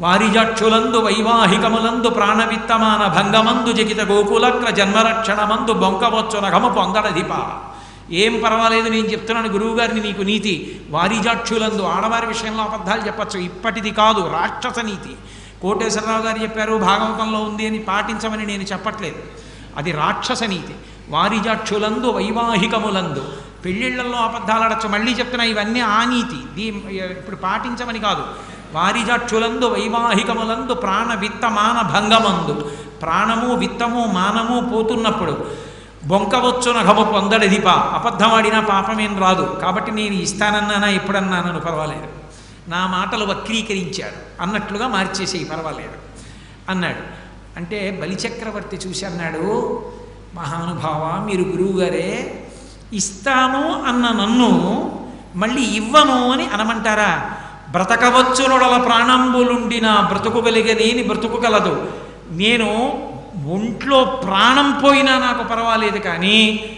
వారిజక్షులందు వైవాహికములందు ప్రాణవిత్తమాన భంగమందు జగిత గోకులక్ర జన్మరక్షణమందు బొంకవచ్చు నగము పొంగడధిప. ఏం పర్వాలేదు నేను చెప్తున్నాను గురువుగారిని నీకు నీతి. వారిజాక్షులందు ఆడవారి విషయంలో అబద్ధాలు చెప్పచ్చు. ఇప్పటిది కాదు రాక్షస నీతి. కోటేశ్వరరావు గారు చెప్పారు భాగవతంలో ఉంది అని పాటించమని నేను చెప్పట్లేదు. అది రాక్షస నీతి. వారిజాక్షులందు వైవాహికములందు పెళ్ళిళ్ళల్లో అబద్ధాలు ఆడచ్చు మళ్ళీ చెప్తున్నా ఇవన్నీ ఆ నీతి. దీ ఇప్పుడు పాటించమని కాదు. వారిజక్షులందు వైవాహికములందు ప్రాణ విత్త మాన భంగమందు. ప్రాణము విత్తము మానము పోతున్నప్పుడు బొంకవచ్చు నఘము పొందడదిప. అబద్ధమాడినా పాపమేం రాదు. కాబట్టి నేను ఇస్తానన్నానా ఎప్పుడన్నానను పర్వాలేదు. నా మాటలు వక్రీకరించాడు. అన్నట్లుగా మార్చేసేయి పర్వాలేదు. అన్నాడు. అంటే బలిచక్రవర్తి చూసి అన్నాడు మహానుభావ మీరు గురువుగారే ఇస్తాను అన్న నన్ను మళ్ళీ ఇవ్వను అని అనమంటారా? బ్రతకవచ్చునొడల నా బ్రతుకు వెలిగనేని బ్రతుకు కలదు నేను ఒంట్లో ప్రాణం పోయినా నాకు పర్వాలేదు కానీ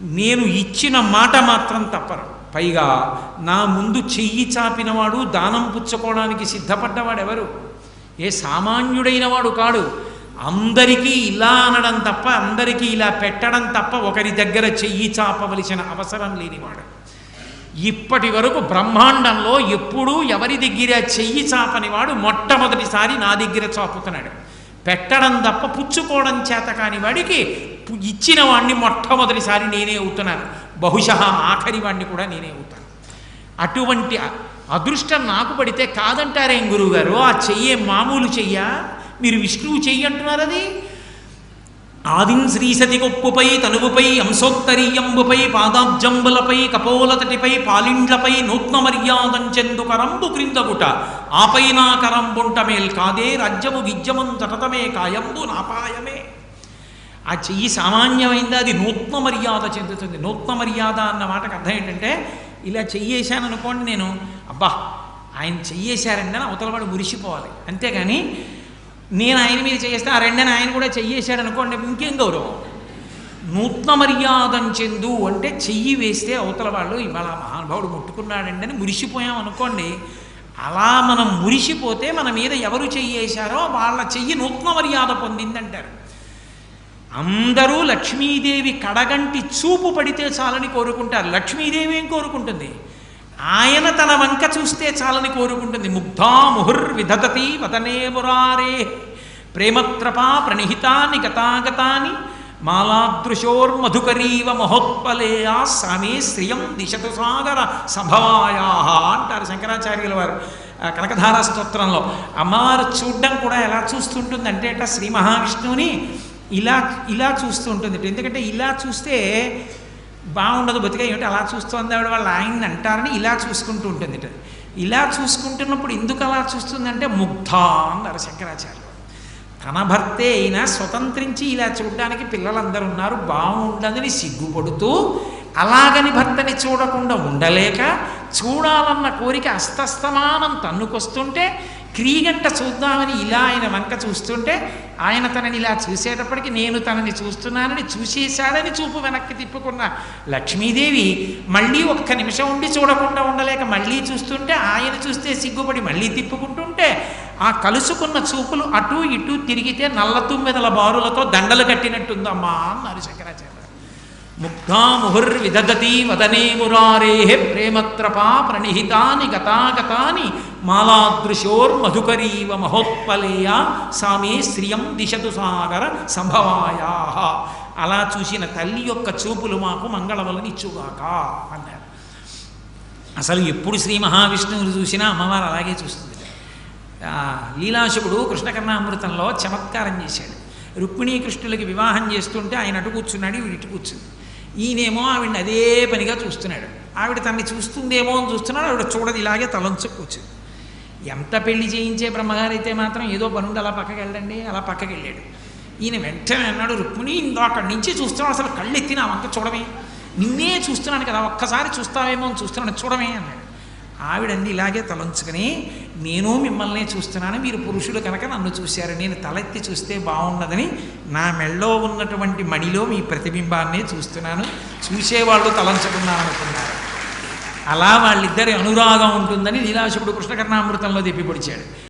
నేను ఇచ్చిన మాట మాత్రం తప్పరు పైగా నా ముందు చెయ్యి చాపినవాడు దానం పుచ్చుకోవడానికి సిద్ధపడ్డవాడు ఎవరు ఏ సామాన్యుడైన వాడు కాడు. అందరికీ ఇలా అనడం తప్ప అందరికీ ఇలా పెట్టడం తప్ప ఒకరి దగ్గర చెయ్యి చాపవలసిన అవసరం లేనివాడు. ఇప్పటి వరకు బ్రహ్మాండంలో ఎప్పుడూ ఎవరి దగ్గర చెయ్యి చాపని వాడు మొట్టమొదటిసారి నా దగ్గర చాపుతున్నాడు. పెట్టడం తప్ప పుచ్చుకోవడం చేత కాని వాడికి ఇచ్చిన వాడిని మొట్టమొదటిసారి నేనే అవుతున్నాను బహుశా ఆఖరి వాడిని కూడా నేనే అవుతాను అటువంటి అదృష్టం నాకు పడితే కాదంటారేం గురువుగారు? ఆ చెయ్యే మామూలు చెయ్యా? మీరు విష్ణువు చెయ్యి అంటున్నారు అది? ఆదిం శ్రీసతి కొప్పుపై తనువుపై అంశోత్తరీయంబుపై పాదాబ్జంబులపై కపోలతటిపై పాలిండ్లపై నూత్న మర్యాదంచెందు కరంబు క్రిందగుట. ఆపై నా కరంబుంట మేల్ కాదే రాజ్యము విద్యమం తటతమే కాయంబు నాపాయమే. ఆ చెయ్యి సామాన్యమైందా అది నూత్న మర్యాద చెందుతుంది. నూత్న మర్యాద అన్న మాటకు అర్థం ఏంటంటే ఇలా చెయ్యేశాను అనుకోండి నేను అబ్బా ఆయన చెయ్యేశారంటే అని అవతలవాడు మురిసిపోవాలి. అంతేగాని నేను ఆయన మీద చేస్తే ఆ రెండని ఆయన కూడా చెయ్యేశాడు అనుకోండి ఇంకేం గౌరవం? నూత్న మర్యాదం చెందు అంటే చెయ్యి వేస్తే అవతల వాళ్ళు ఇవాళ మహానుభావుడు ముట్టుకున్నాడండి అని మురిసిపోయాం అనుకోండి అలా మనం మురిసిపోతే మన మీద ఎవరు చెయ్యేశారో వాళ్ళ చెయ్యి నూత్న మర్యాద పొందిందంటారు. అందరూ లక్ష్మీదేవి కడగంటి చూపు పడితే చాలని కోరుకుంటారు. లక్ష్మీదేవి ఏం కోరుకుంటుంది? ఆయన తన వంక చూస్తే చాలని కోరుకుంటుంది. ముగ్ధా ముహుర్ విదతతి వదనే మురారే. ప్రేమత్రపా ప్రణిహితాని గతాగతాని. మాలాదృశోర్మధుకరీవ మహోత్పలేయా సామే శ్రియం దిశతు సాగర సభవాయా అంటారు శంకరాచార్యుల వారు. కనకధారా స్తోత్రంలో. అమ్మవారు చూడ్డం కూడా ఎలా చూస్తుంటుంది అంటే అట శ్రీ మహావిష్ణువుని ఇలా ఇలా చూస్తూ ఉంటుంది ఎందుకంటే ఇలా చూస్తే బాగుండదు బతిక ఏమిటి అలా చూస్తుంది ఆవిడ? వాళ్ళు ఆయన్ని అంటారని ఇలా చూసుకుంటూ ఉంటుంది ఇలా చూసుకుంటున్నప్పుడు ఎందుకు అలా చూస్తుందంటే ముగ్ధ అన్నారు శంకరాచార్యులు తన భర్తే అయినా స్వతంత్రించి ఇలా చూడడానికి పిల్లలందరూ ఉన్నారు బాగుండదని సిగ్గుపడుతూ అలాగని భర్తని చూడకుండా ఉండలేక చూడాలన్న కోరిక అస్తస్తమానం తన్నుకొస్తుంటే క్రీగంట చూద్దామని ఇలా ఆయన వంక చూస్తుంటే ఆయన తనని ఇలా చూసేటప్పటికి నేను తనని చూస్తున్నానని చూసేశాడని చూపు వెనక్కి తిప్పుకున్న లక్ష్మీదేవి మళ్ళీ ఒక్క నిమిషం ఉండి చూడకుండా ఉండలేక మళ్ళీ చూస్తుంటే ఆయన చూస్తే సిగ్గుపడి మళ్ళీ తిప్పుకుంటుంటే ఆ కలుసుకున్న చూపులు అటు ఇటు తిరిగితే నల్ల తుమ్మెదల బారులతో దండలు కట్టినట్టుందమ్మా అన్నారు శంకరాచార్య. ముగ్ధాముహుర్విదగతి వదనే మురారే ప్రేమత్రపా ప్రణిహితాని గతాగతాని మాలాదృశోర్మధుకరీవ మహోత్పలేయ సామే శ్రియం దిశతు సాగర సంభవాయా. అలా చూసిన తల్లి యొక్క చూపులు మాకు మంగళములనిచ్చుగాక అన్నారు. అసలు ఎప్పుడు శ్రీ మహావిష్ణువుని చూసినా అమ్మవారు అలాగే చూస్తుంది. ఆ, లీలాశుకుడు కృష్ణకర్ణామృతంలో చమత్కారం చేశాడు. రుక్మిణీ కృష్ణులకి వివాహం చేస్తుంటే ఆయన అటు కూర్చున్నాడు ఈవిడ ఇటు కూర్చుంది. ఈయనేమో ఆవిడని అదే పనిగా చూస్తున్నాడు. ఆవిడ తనని చూస్తుందేమో అని చూస్తున్నాడు ఆవిడ చూడదు ఇలాగే తలంచుకొచ్చింది. ఎంత పెళ్ళి చేయించే బ్రహ్మగారైతే మాత్రం ఏదో పనుండి అలా పక్కకి వెళ్ళండి అలా పక్కకి వెళ్ళాడు. ఈయన వెంటనే అన్నాడు రుక్మిణి ఇందో అక్కడి నుంచి చూస్తున్నాడు అసలు కళ్ళు ఎత్తి నా వంక చూడమే. నిన్నే చూస్తున్నాను కదా ఒక్కసారి చూస్తావేమో అని చూస్తున్నాను చూడమే అన్నాడు. ఆవిడంది ఇలాగే తలంచుకొని నేను మిమ్మల్ని చూస్తున్నాను మీరు పురుషులు కనుక నన్ను చూశారు నేను తలెత్తి చూస్తే బాగున్నదని నా మెళ్ళో ఉన్నటువంటి మణిలో మీ ప్రతిబింబాన్నే చూస్తున్నాను చూసేవాళ్ళు తలంచుకున్నాను అనుకున్నారు. అలా వాళ్ళిద్దరి అనురాగం ఉంటుందని లీలాశుకుడు కృష్ణకర్ణామృతంలో తెప్పి పొడిచాడు.